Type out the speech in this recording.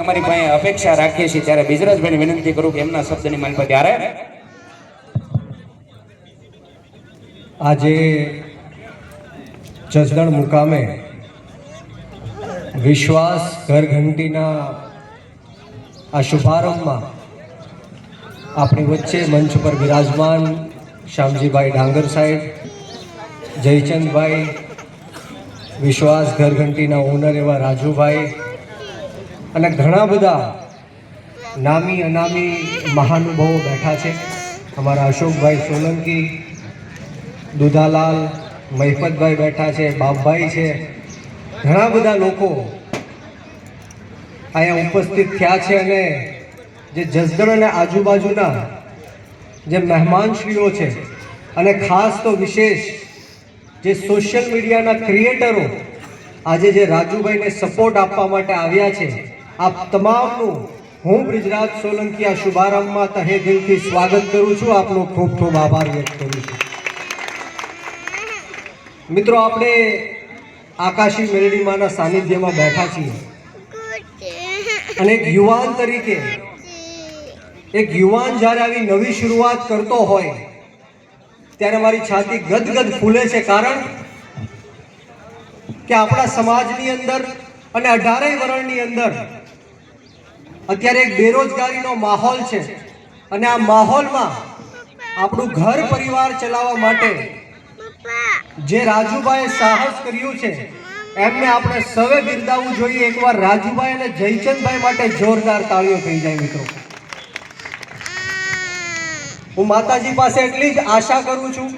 તમારી પાસે અપેક્ષા રાખીએ છીએ ત્યારે બિજરાજભાઈને વિનંતી કરું કે એમના શબ્દની માલ પર ત્યારે આજે જસદણ મુકામે વિશ્વાસ ઘરઘંટીના આ શુભારંભમાં આપણી વચ્ચે મંચ પર બિરાજમાન શ્યામજીભાઈ ડાંગર સાહેબ, જયચંદભાઈ, વિશ્વાસ ઘરઘંટીના ઓનર એવા રાજુભાઈ અને ઘણા બધા નામી અનામી મહાનુભાવો બેઠા છે. અમારા અશોકભાઈ સોલંકી, દુધાલાલ મહિપતભાઈ બેઠા છે, બાપભાઈ છે. ઘણા બધા લોકો અહીંયા ઉપસ્થિત થયા છે અને જે જસદણ અને આજુબાજુના જે મહેમાનશ્રીઓ છે અને ખાસ તો વિશેષ જે સોશિયલ મીડિયાના ક્રિએટરો આજે જે રાજુભાઈને સપોર્ટ આપવા માટે આવ્યા છે આપ તમામનું હું બ્રિજરાજ સોલંકી આ શુભારંભમાં તહે દિલથી સ્વાગત કરું છું. આપનો ખૂબ ખૂબ આભાર વ્યક્ત કરું છું. મિત્રો, આપણે આકાશી મેલડીમાના સાનિધ્યમાં બેઠા છીએ. અને એક યુવાન તરીકે, એક યુવાન જ્યારે આવી નવી શરૂઆત કરતો હોય, ત્યારે મારી છાતી ગદગદ ફૂલે છે. કારણ કે આપણા સમાજની અંદર અને અઢારેય વરણની અંદર અત્યારે એક બેરોજગારીનો માહોલ છે. અને આ માહોલમાં આપણું ઘર પરિવાર ચલાવવા માટે જે રાજુભાઈએ સાહસ કર્યું છે, એમને આપણે સવે બિરદાવવું જોઈએ. એકવાર રાજુભાઈ અને જયચંદભાઈ માટે જોરદાર તાળીઓ થઈ જાય મિત્રો. હું માતાજી પાસે એટલી જ આશા કરું છું